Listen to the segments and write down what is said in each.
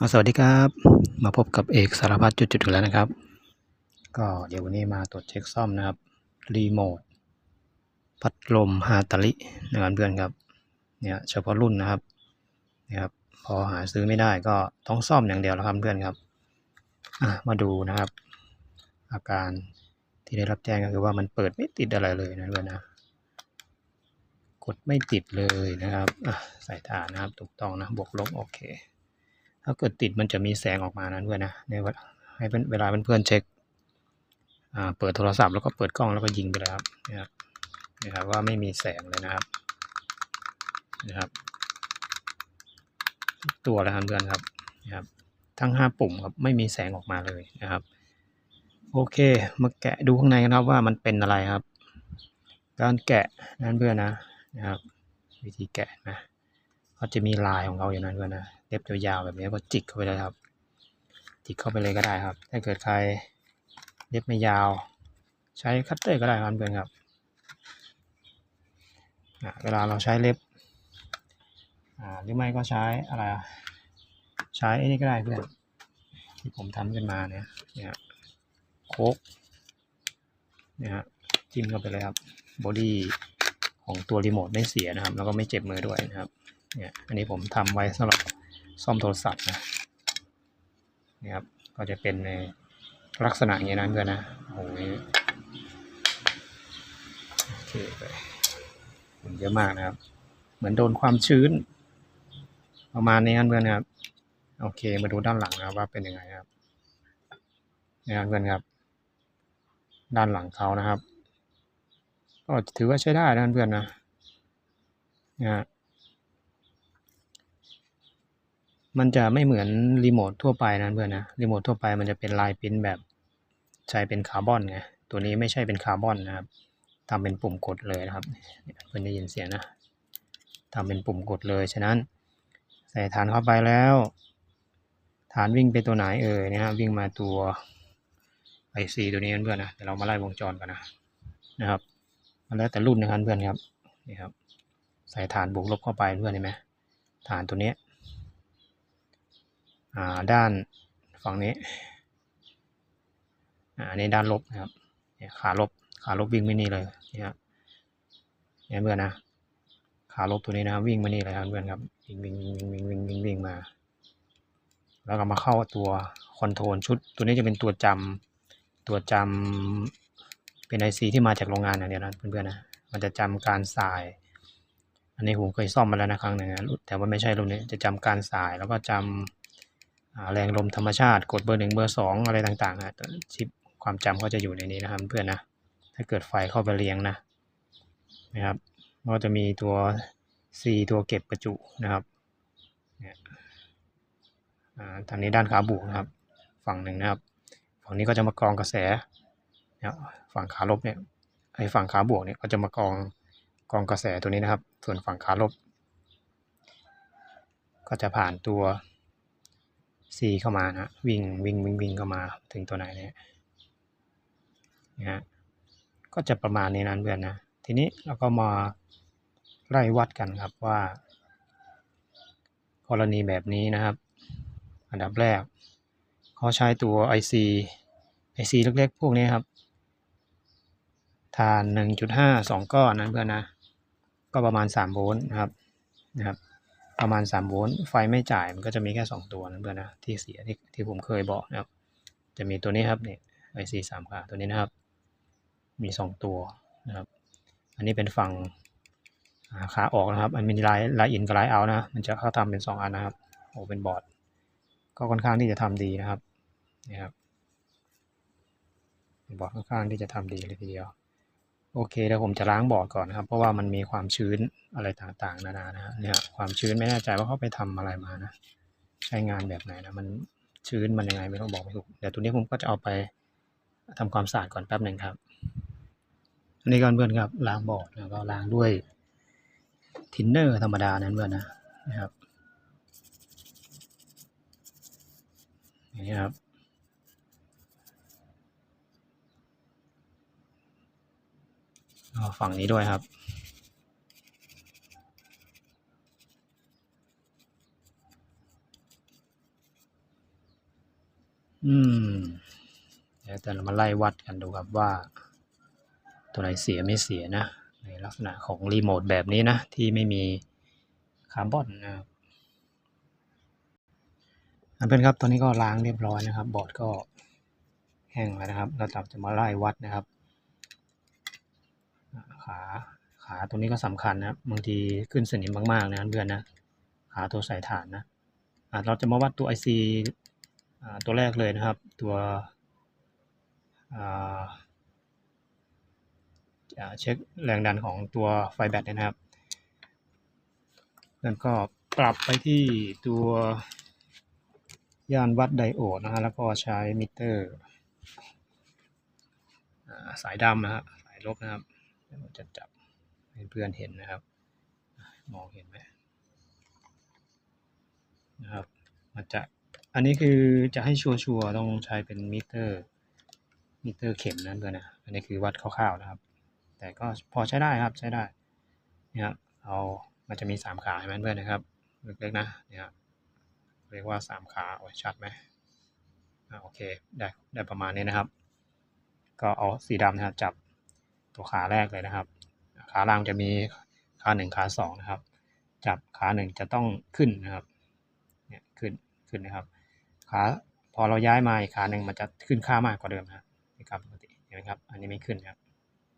อ่าสวัสดีครับ มาพบกับเอกสารพัดจุดๆอีกแล้วนะครับ ก็เดี๋ยววันนี้มาตรวจเช็คซ่อมนะครับ รีโมท พัดลมฮาตาลินะครับเพื่อนครับ เนี่ยเฉพาะรุ่นนะครับนะครับ พอหาซื้อไม่ได้ก็ต้องซ่อมอย่างเดียวแล้วครับเพื่อนครับมาดูนะครับ อาการที่ได้รับแจ้งก็คือว่ามันเปิดไม่ติดอะไรเลยนะเพื่อนนะกดไม่ติดเลยนะครับใส่ฐานนะครับถูกต้องนะบวกลบโอเค ถ้าเกิดติดมันจะมีแสงออกมานั้นด้วยนะในวลาให้เป็นเวลาเพื่อนๆเช็คอ่าเปิดโทรศัพท์แล้วก็เปิดกล้องแล้วก็ยิงไปเลยครับนะครับนะครับว่าไม่มีแสงเลยนะครับนะครับตัวแล้วครับเพื่อนครับนะครับ ทั้งห้าปุ่มครับไม่มีแสงออกมาเลยนะครับ โอเคมาแกะดูข้างในกันครับว่ามันเป็นอะไรครับ การแกะนั้นเพื่อนนะนะครับ วิธีแกะนะเขาจะมีลายของเขาอยู่นั้นเพื่อนนะ เล็บยาวๆแบบนี้ก็จิกเข้าไปเลยครับ จิกเข้าไปเลยก็ได้ครับ ถ้าเกิดใครเล็บไม่ยาว ใช้คัตเตอร์ก็ได้ครับเพื่อนครับเวลาเราใช้เล็บหรือไม่ก็ใช้อะไรใช้ไอ้นี่ก็ได้เพื่อนที่ผมทำขึ้นมาเนี่ยเนี่ยโคกเนี่ยฮะจิ้มเข้าไปเลยครับบอดี้ของตัวรีโมทไม่เสียนะครับ แล้วก็ไม่เจ็บมือด้วยนะครับเนี่ยอันนี้ผมทำไว้สำหรับ ซ่อมโทรศัพท์นะนี่ครับก็จะเป็นในลักษณะอย่างนี้นะเพื่อนนะโอ้ยโอเคไปมันเยอะมากนะครับ เหมือนโดนความชื้น ประมาณนี้ครับเพื่อนนะครับโอเค มาดูด้านหลังนะครับว่าเป็นยังไงครับนี่ครับเพื่อนครับ ด้านหลังเขานะครับ ก็ถือว่าใช้ได้นะเพื่อนนะนะฮะ มันจะไม่เหมือนรีโมททั่วไปนะเพื่อนนะรีโมททั่วไปมันจะเป็นลายปริ้นแบบใช้เป็นคาร์บอนไงตัวนี้ไม่ใช่เป็นคาร์บอนนะครับทำเป็นปุ่มกดเลยนะครับเพื่อนได้ยินเสียงนะทำเป็นปุ่มกดเลยฉะนั้น ใส่ฐานเข้าไปแล้ว ฐานวิ่งไปตัวไหนเอ่ยนะฮะวิ่งมาตัวไอซีตัวนี้เพื่อนนะเดี๋ยวเรามาไล่วงจรกันนะนะครับมันแล้วแต่รุ่นนะครับเพื่อนครับนี่ครับใส่ฐานบวกลบเข้าไปเพื่อนเห็นไหมฐานตัวนี้ ด้านฝั่งนี้อันนี้ด้านลบนะครับขาลบขาลบวิ่งไม่นี่เลยนี่ครับเนี่ยเพื่อนนะขาลบตัวนี้นะครับวิ่งมานี่เลยครับเพื่อนครับวิ่งวิ่งวิ่งวิ่งวิ่งวิ่งวิ่งมา แล้วก็มาเข้าตัวคอนโทรลชุด ตัวนี้จะเป็นตัวจำตัวจำเป็นไอซีที่มาจากโรงงานอย่างเดียวนะเพื่อนๆนะมันจะจำการสาย อันนี้ผมเคยซ่อมมาแล้วนะครั้งหนึ่งนะแต่ว่าไม่ใช่รุ่นนี้จะจำการสายแล้วก็จำอ่า แรงลมธรรมชาติ กดเบอร์หนึ่งเบอร์สองอะไรต่างๆนะชิปความจำก็จะอยู่ในนี้นะครับเพื่อนนะถ้าเกิดไฟเข้าไปเรียงนะนะครับก็จะมีตัว C ตัวเก็บประจุนะครับเนี่ยอ่าทางนี้ด้านขาบวกนะครับ ฝั่งหนึ่งนะครับ ฝั่งนี้ก็จะมากรองกระแสฝั่งขาลบเนี่ยไอ้ฝั่งขาบวกเนี่ยก็จะมากรองกรองกระแสตัวนี้นะครับ ส่วนฝั่งขาลบ ก็จะผ่านตัว C เข้ามานะวิ่งวิ่งวิ่งวิ่งเข้ามาถึงตัวไหนเนี่ยนะฮะก็จะประมาณนี้นั้นเพื่อนนะ ทีนี้เราก็มาไล่วัดกันครับว่า กรณีแบบนี้นะครับ อันดับแรกเขาใช้ตัว IC IC เล็กๆ พวกนี้ครับฐาน 1.5 2 ก้อนนั้นเพื่อนนะ ก็ประมาณ 3 โวลต์นะครับนะครับ ประมาณ3โวลต์ไฟไม่จ่ายมันก็จะมีแค่ 2 ตัวนะเพื่อนนะที่เสียที่ที่ผมเคยบอกนะครับ จะมีตัวนี้ครับเนี่ย IC 3ขาตัวนี้นะครับ มี 2 ตัวนะครับ อันนี้เป็นฝั่งขาออกนะครับ อันมีลายลายอินกับลายเอานะ มันจะเข้าทำเป็น 2 อันนะครับโอ้เป็นบอร์ดก็ค่อนข้างที่จะทำดีนะครับนี่ครับบอร์ดค่อนข้างที่จะทำดีเลยทีเดียว โอเคเดี๋ยวผมจะล้างบอร์ดก่อนนะครับ เพราะว่ามันมีความชื้นอะไรต่างๆ นานานะเนี่ยความชื้นไม่แน่ใจว่าเขาไปทำอะไรมานะ ใช้งานแบบไหนนะมันชื้นมันยังไงไม่ต้องบอกไม่ถูกเดี๋ยวตัวนี้ผมก็จะเอาไปทำความสะอาดก่อนแป๊บหนึ่งครับอันนี้ก่อนเพื่อนครับล้างบอร์ดแล้วก็ล้างด้วยทินเนอร์ธรรมดานั้นเพื่อนนะนะครับนี้ครับ เอา ฝั่งนี้ด้วยครับ อืมเดี๋ยวแต่เรามาไล่วัดกันดูครับว่า ตัวไหนเสียไม่เสียนะ ในลักษณะของรีโมทแบบนี้นะ ที่ไม่มีคาร์บอนนะครับอันเป็นครับ ตอนนี้ก็ล้างเรียบร้อยนะครับ บอร์ดก็แห้งแล้วนะครับ เราจะมาไล่วัดนะครับ ขาขาตัวนี้ก็สำคัญนะครับบางทีขึ้นสนิมมากๆนะเพื่อนนะขาตัวสายฐานนะอ่าเราจะมาวัดตัว IC อ่าตัวแรกเลยนะครับ ตัวจะเช็คแรงดันของตัวไฟแบตนะครับแล้วก็ปรับไปที่ตัวย่านวัดไดโอดนะฮะแล้วก็ใช้มิเตอร์อสายดำนะฮะสายลบนะครับ เดี๋ยวจะจับให้เพื่อนเห็นนะครับ มองเห็นไหมนะครับมันจะอันนี้คือจะให้ชัวร์ๆต้องใช้เป็นมิเตอร์มิเตอร์เข็มนั่นเพื่อนนะอันนี้คือวัดคร่าวๆนะครับ แต่ก็พอใช้ได้ครับใช้ได้เนี่ยครับเอามันจะมีสามขาใช่ไหมเพื่อนนะครับเล็กๆนะเนี่ยครับเรียกว่าสามขาโอ้ยชัดไหมอ่าโอเคได้ได้ประมาณนี้นะครับ ก็เอาสีดำนะครับจับ ตัวขาแรกเลยนะครับ ขาล่างจะมีขาหนึ่งขาสองนะครับ จับขาหนึ่งจะต้องขึ้นนะครับเนี่ยขึ้นขึ้นนะครับ ขาพอเราย้ายมาอีกขาหนึ่งมันจะขึ้นค่ามากกว่าเดิมนะครับนี่ครับปกติเห็นไหมครับ อันนี้ไม่ขึ้นครับ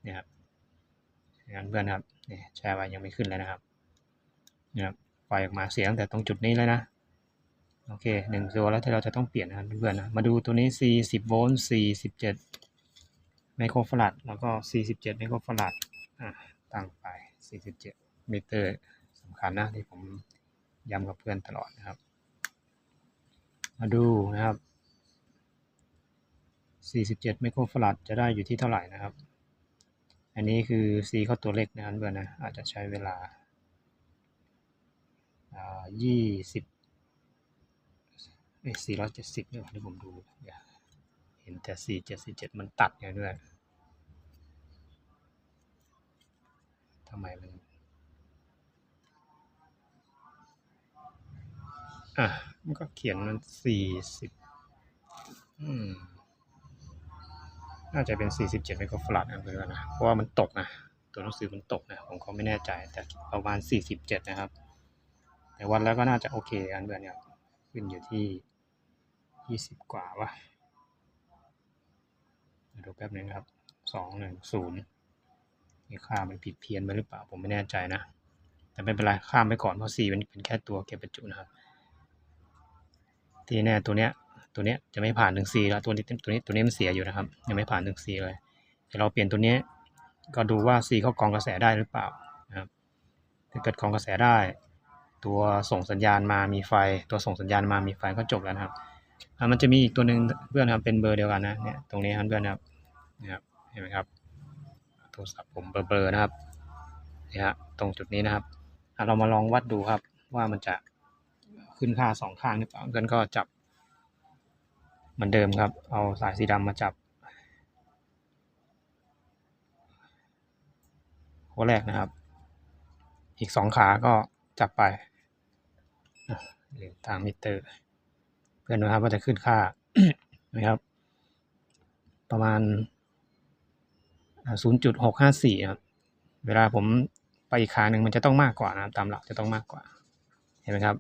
เนี่ยครับงั้นเพื่อนครับเนี่ยแชร์ไว้ยังไม่ขึ้นเลยนะครับเนี่ยครับปล่อยออกมาเสียงแต่ตรงจุดนี้เลยนะโอเคหนึ่งตัวแล้วที่เราจะต้องเปลี่ยนนะครับเพื่อนๆนะมาดูตัวนี้ C 10โวลต์ C 17 ไมโครฟาราดแล้วก็ C 17ไมโครฟาราดตั้งไป C 17มิเตอร์สำคัญนะที่ผมย้ำกับเพื่อนตลอดนะครับ มาดูนะครับ 47 ไมโครฟาราดจะได้อยู่ที่เท่าไหร่นะครับ อันนี้คือ C เข้าตัวเล็กนะครับเพื่อนนะ อาจจะใช้เวลาา20เอ้สี่ร้อยเนี่ยที่ผมดูอย่าเห็นแต่สี่เจ็ดสี่เจ็ดมันตัดไงด้วยทำไมมันอะมันก็เขียนมันสี่สิบอืมน่าจะเป็นสี่สิบเจ็ดไมโครฟาราดนะเพื่อนนะเพราะว่ามันตกนะ ตัวหนังสือมันตกนะ ผมก็ไม่แน่ใจ แต่ประมาณสี่สิบเจ็ดนะครับ แต่วัดแล้วก็น่าจะโอเคกันเพื่อนเนี่ยขึ้นอยู่ที่ยี่สิบกว่าวะ ดูแป๊บนึงครับสองหนึ่งศูนย์นี่ค่ามันผิดเพี้ยนไปหรือเปล่าผมไม่แน่ใจนะ แต่ไม่เป็นไรข้ามไปก่อนเพราะ C มันเป็นแค่ตัวเก็บบรรจุนะครับ ที่แน่ตัวเนี้ยตัวเนี้ยจะไม่ผ่านถึง C แล้วตัวนี้ตัวนี้ตัวนี้มันเสียอยู่นะครับ ยังไม่ผ่านถึง C เลยเดี๋ยวเราเปลี่ยนตัวนี้ก็ดูว่า C เข้ากองกระแสได้หรือเปล่านะครับถ้าเกิดกองกระแสได้ ตัวส่งสัญญาณมามีไฟ ตัวส่งสัญญาณมามีไฟก็จบแล้วนะครับ อ่ามันจะมีอีกตัวหนึ่งเพื่อนครับเป็นเบอร์เดียวกันนะเนี่ยตรงนี้ครับเพื่อนครับนะครับเห็นไหมครับโทรศัพท์ผมเบลอๆนะครับเนี่ยฮะตรงจุดนี้นะครับอะเรามาลองวัดดูครับ ว่ามันจะขึ้นค่าสองข้างหรือเปล่าเพื่อนก็จับเหมือนเดิมครับ เอาสายสีดำมาจับหัวแรกนะครับ อีกสองขาก็จับไปหรือทางมิเตอร์ พื่อนนะครับว่าจะขึ้นค่านะครับ ประมาณ 0.654ครับเวลาผมไปอีกขาหนึ่งมันจะต้องมากกว่านะครับตามหลักจะต้องมากกว่า เห็นไหมครับ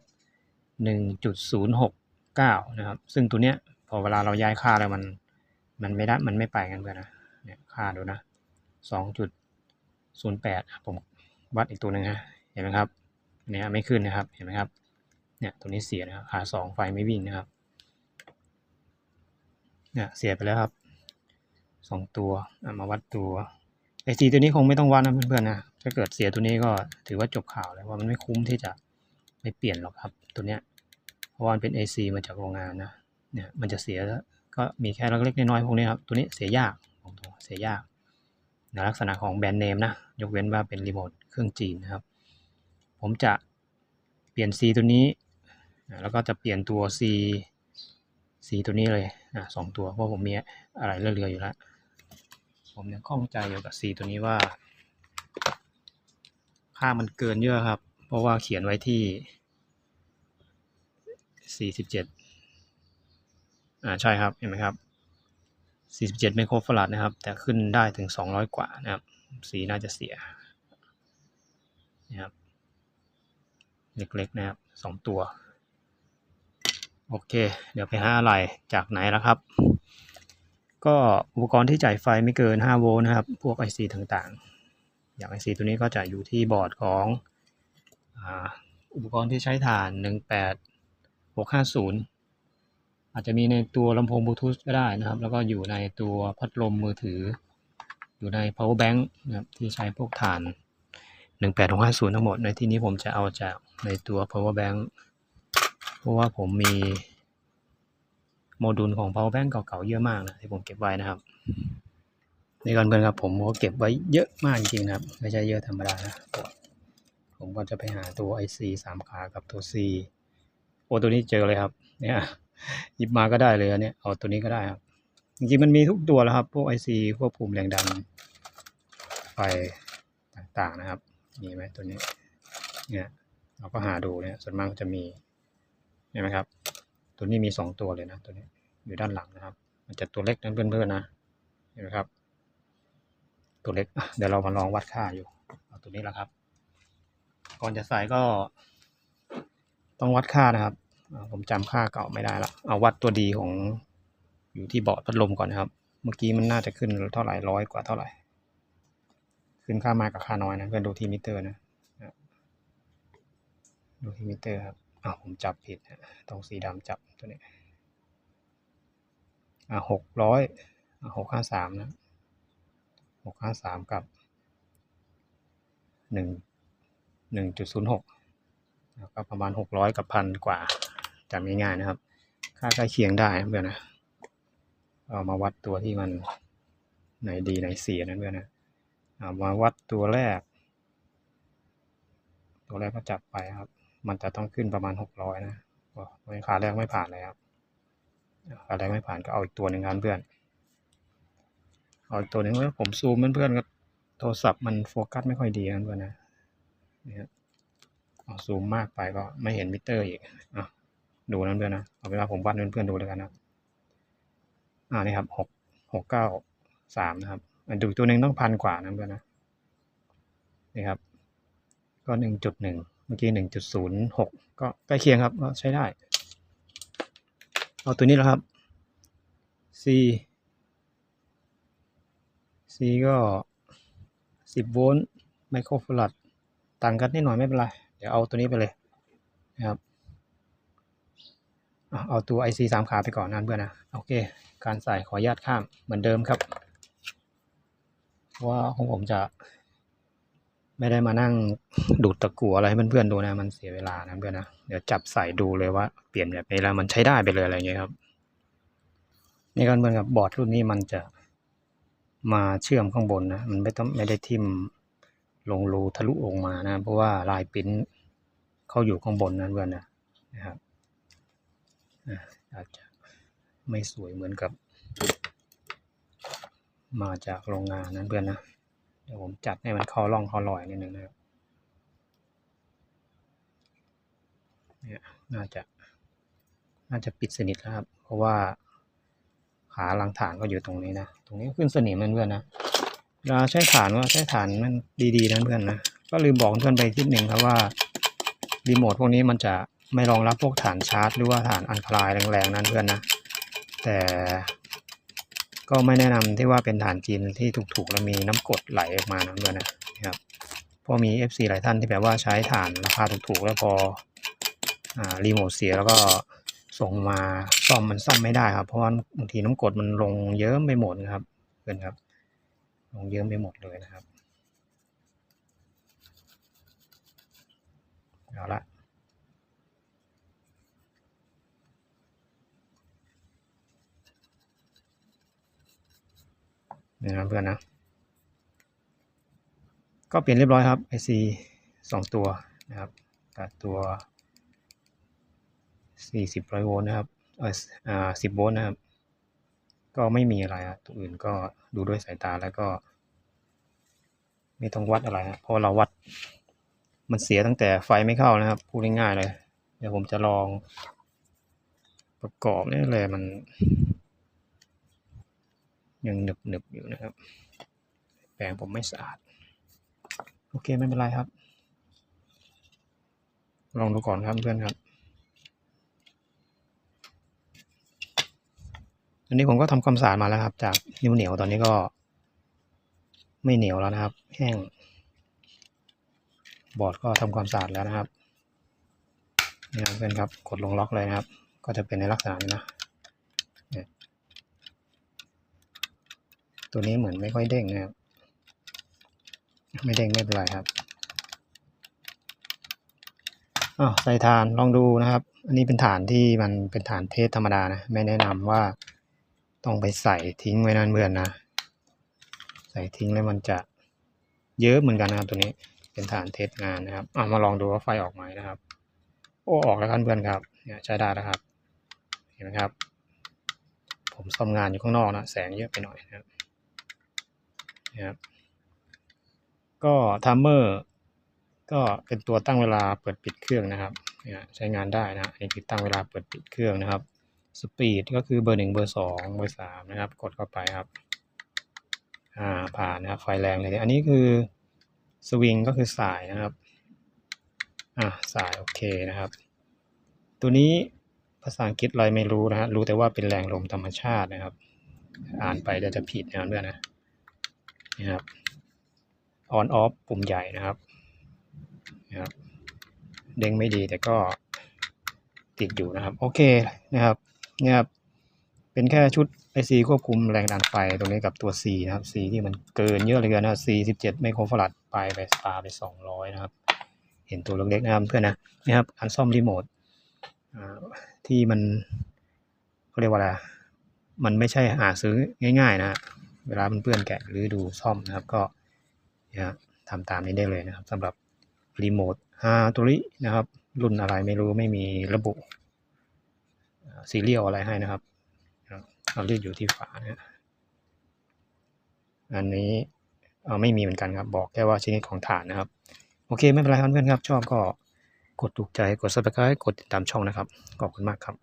1.069 นะครับ ซึ่งตัวเนี้ยพอเวลาเราย้ายค่าแล้วมันมันไม่ได้มันไม่ไปกันเพื่อนนะเนี่ยค่าดูนะ 2.08 ผมวัดอีกตัวหนึ่งฮะเห็นไหมครับเนี่ยไม่ขึ้นนะครับเห็นไหมครับเนี่ยตัวนี้เสียนะครับขาสองไฟไม่วิ่งนะครับ เนี่ยเสียไปแล้วครับสองตัวมาวัดตัวไอซีตัวนี้คงไม่ต้องวัดนะเพื่อนๆนะถ้าเกิดเสียตัวนี้ก็ถือว่าจบข่าวเลยว่ามันไม่คุ้มที่จะไปเปลี่ยนหรอกครับ ตัวเนี้ยเพราะว่านเป็น AC มาจากโรงงานนะเนี่ยมันจะเสียก็มีแค่เล็กๆน้อยๆพวกนี้ครับตัวนี้เสียยากบอกตรงเสียยากในลักษณะของแบรนด์เนมนะยกเว้นว่าเป็นรีโมทเครื่องจีนนะครับ ผมจะเปลี่ยน C ตัวนี้ แล้วก็จะเปลี่ยนตัว C C ตัวนี้เลย สองตัวเพราะผมมีอะไรเรือๆอยู่แล้วผมยังข้องใจอยู่กับ C ตัวนี้ว่า ค่ามันเกินเยอะครับ เพราะว่าเขียนไว้ที่ 47 อ่าใช่ครับ เห็นไหมครับ 47 ไมโครฟาราดนะครับ แต่ขึ้นได้ถึง 200 กว่านะครับสีน่าจะเสียนะครับเล็กๆนะครับสองตัว โอเค เดี๋ยวไปหาอะไรจากไหนแล้วครับ ก็อุปกรณ์ที่จ่ายไฟไม่เกิน 5 โวลต์นะครับ พวก IC ต่างๆ อย่าง IC ตัวนี้ก็จะอยู่ที่บอร์ดของอุปกรณ์ที่ใช้ถ่าน 18650 อาจจะมีในตัวลำโพงบลูทูธก็ได้นะครับ แล้วก็อยู่ในตัวพัดลมมือถือ อยู่ใน power bank นะครับที่ใช้พวกถ่าน 18650 ทั้งหมด ในที่นี้ผมจะเอาจากในตัว power bank เพราะว่าผมมีโมดูลของ power bank เก่าๆเยอะมากนะที่ผมเก็บไว้นะครับในก่อนเพื่อนครับผมก็เก็บไว้เยอะมากจริงๆนะครับ ไม่ใช่เยอะธรรมดานะผมก็จะไปหาตัว IC สามขากับตัว C โอ้ตัวนี้เจอเลยครับ เนี่ยหยิบมาก็ได้เลยอันเนี้ยเอาตัวนี้ก็ได้ครับจริงๆมันมีทุกตัวแล้วครับ พวก IC ควบคุมแรงดันไฟต่างๆนะครับมีไหมตัวนี้เนี่ยเราก็หาดูเนี่ยส่วนมากจะมี เห็นไหมครับ ตัวนี้มีสองตัวเลยนะ ตัวนี้อยู่ด้านหลังนะครับ มันจะตัวเล็กนั้นเพื่อนๆนะ เห็นไหมครับ ตัวเล็ก เดี๋ยวเรามาลองวัดค่าอยู่เอาตัวนี้แหละครับ ก่อนจะใส่ก็ ต้องวัดค่านะครับ ผมจำค่าเก่าไม่ได้ละเอาวัดตัวดีของอยู่ที่เบาะพัดลมก่อนนะครับ เมื่อกี้มันน่าจะขึ้นเท่าไหร่ร้อยกว่าเท่าไหร่ ขึ้นค่ามากกับค่าน้อยนะเพื่อนดูที่มิเตอร์นะดูที่มิเตอร์ครับ อ้าผมจับผิดนะตรงสีดำจับตัวนี้อ่าหกร้อยหกห้าสามนะหกห้าสามกับหนึ่งหนึ่งจุดศูนย์หกก็ประมาณหกร้อยกับพันกว่าจำง่ายๆนะครับ ค่าใกล้เคียงได้นะเพื่อนนะเอามาวัดตัวที่มันไหนดีไหนเสียนะเพื่อนนะเอามาวัดตัวแรก ตัวแรกก็จับไปครับ มันจะต้องขึ้นประมาณหกร้อยนะโอ้ยขาแรกไม่ผ่านเลยครับขาแรกไม่ผ่านก็เอาอีกตัวหนึ่งครับเพื่อนเอาอีกตัวหนึ่งแล้วผมซูมเพื่อนๆก็โทรศัพท์มันโฟกัสไม่ค่อยดีนะเพื่อนนะนี่ครับเอาซูมมากไปก็ไม่เห็นมิเตอร์อีกอะดูนะเพื่อนนะเอาเวลาผมวัดเพื่อนๆดูแล้วกันนะอ่านี่ครับหกหกเก้าสามนะครับอะดูตัวหนึ่งต้องพันกว่านะเพื่อนนะนี่ครับ ก็หนึ่งจุดหนึ่ง มื่อกี้หนึ่งจุดศูนย์หกก็ใกล้เคียงครับก็ใช้ได้ เอาตัวนี้แล้วครับ C C ก็สิบโวลต์ไมโครฟาราดต่างกันนิดหน่อยไม่เป็นไร เดี๋ยวเอาตัวนี้ไปเลยนะครับเอาตัว IC สามขาไปก่อนนะเพื่อนนะโอเค การใส่ขออนุญาตข้ามเหมือนเดิมครับ ว่าของผมจะ ไม่ได้มานั่งดูดตะกั่วอะไรให้เพื่อนๆดูนะ มันเสียเวลานะเพื่อนนะ เดี๋ยวจับใส่ดูเลยว่าเปลี่ยนแบบนี้แล้วมันใช้ได้ไปเลยอะไรเงี้ยครับ นี่ก็เหมือนกับบอร์ดรุ่นนี้มันจะมาเชื่อมข้างบนนะ มันไม่ต้องไม่ได้ทิ่มลงรูทะลุลงมานะ เพราะว่าลายปิ้นเขาอยู่ข้างบนนั้นเพื่อนนะนะครับอาจจะไม่สวยเหมือนกับ มาจากโรงงานนั้นเพื่อนนะ ดี๋ยวผมจัดให้มันเข้าร่องเข้ารอยนิดนึงนะครับเนี่ยน่าจะ น่าจะปิดสนิทแล้วครับ เพราะว่าขาหลังฐานก็อยู่ตรงนี้นะ ตรงนี้ขึ้นสนิมเพื่อนๆนะเวลาใช้ฐานก็ใช้ฐานมันดีๆนะเพื่อนนะ ก็ลืมบอกเพื่อนไปทีหนึ่งครับว่ารีโมทพวกนี้มันจะไม่รองรับพวกฐานชาร์จ หรือว่าฐานอันตรายแรงๆนั้นเพื่อนนะ แต่ ก็ไม่แนะนำที่ว่าเป็นฐานจีนที่ถูกๆแล้วมีน้ำกดไหลออกมานะเพื่อนนะครับเพราะมี FC หลายท่านที่แบบว่าใช้ฐานราคาถูกๆแล้วพออ่ารีโมทเสียแล้วก็ส่งมาซ่อมมันซ่อมไม่ได้ครับ เพราะว่าบางทีน้ำกดมันลงเยอะไปหมดนะครับเพื่อนครับ ลงเยอะไปหมดเลยนะครับเอาละ นี่นะเพื่อนนะ ก็เปลี่ยนเรียบร้อยครับ IC สองตัวนะครับกับตัว 40ร้อยโวลต์นะครับเอออ่า10โวลต์นะครับ ก็ไม่มีอะไรอะตัวอื่นก็ดูด้วยสายตาแล้วก็ ไม่ต้องวัดอะไรนะเพราะเราวัดมันเสียตั้งแต่ไฟไม่เข้านะครับ พูดง่ายๆเลย เดี๋ยวผมจะลองประกอบนี่แหละมัน ยังหนึบหนึบๆอยู่นะครับ แปรงผมไม่สะอาด โอเคไม่เป็นไรครับ ลองดูก่อนครับเพื่อนครับ อันนี้ผมก็ทำความสะอาดมาแล้วครับ จากนิ้วเหนียวตอนนี้ก็ ไม่เหนียวแล้วนะครับ แห้ง บอร์ดก็ทำความสะอาดแล้วนะครับนี่ครับเพื่อนครับ กดลงล็อกเลยนะครับ ก็จะเป็นในลักษณะนี้นะเนี่ย ตัวนี้เหมือนไม่ค่อยเด้งนะครับ ไม่เด้งไม่เป็นไรครับอ้าวใส่ฐานลองดูนะครับ อันนี้เป็นฐานที่มันเป็นฐานเทสธรรมดานะ ไม่แนะนำว่าต้องไปใส่ทิ้งไว้นานเบื่อนนะ ใส่ทิ้งแล้วมันจะเยอะเหมือนกันนะครับ ตัวนี้เป็นฐานเทสงานนะครับเอามาลองดูว่าไฟออกไหมนะครับ โอ้ออกแล้วครับเพื่อนครับเนี่ยใช้ได้แล้วครับ เห็นไหมครับ ผมซ่อมงานอยู่ข้างนอกนะแสงเยอะไปหน่อยนะครับ นะครับก็ทัมเมอร์ก็เป็นตัวตั้งเวลาเปิดปิดเครื่องนะครับใช้งานได้นะอันนี้คือตั้งเวลาเปิดปิดเครื่องนะครับสปีดก็คือเบอร์หนึ่งเบอร์สองเบอร์สามนะครับ กดเข้าไปครับอ่าผ่านนะครับไฟแรงเลยอันนี้คือสวิงก็คือสายนะครับอ่าสายโอเคนะครับ ตัวนี้ภาษาอังกฤษอะไรไม่รู้นะฮะรู้แต่ว่าเป็นแรงลมธรรมชาตินะครับ อ่านไปเดี๋ยวจะผิดนะเพื่อนนะ นี่ครับ on off ปุ่มใหญ่นะครับนะครับเด้งไม่ดีแต่ก็ติดอยู่นะครับ โอเคนะครับเนี่ยครับเป็นแค่ชุด IC ควบคุมแรงดันไฟตรงนี้กับตัว C นะครับ C ที่มันเกินเยอะเลยนะครับ C 17 ไมโครฟาราดไปไปสตาร์ไป 200 นะครับ เห็นตัวเล็กๆนะครับเพื่อนนะนะครับการซ่อมรีโมทที่มันเขาเรียกว่าอะไรมันไม่ใช่หาซื้อง่าย ๆ นะ เวลาเพื่อนๆแกะหรือดูซ่อมนะครับก็นะทำตามนี้ได้เลยนะครับสำหรับรีโมทฮาตัวนี้นะครับ รุ่นอะไรไม่รู้ไม่มีระบุซีเรียลอะไรให้นะครับเราเรียกอยู่ที่ฝานะอันนี้เอาไม่มีเหมือนกันครับ บอกแค่ว่าชนิดของฐานนะครับ โอเค ไม่เป็นไรครับเพื่อนครับ ชอบก็กดถูกใจกด subscribe กดติดตามช่องนะครับ ขอบคุณมากครับ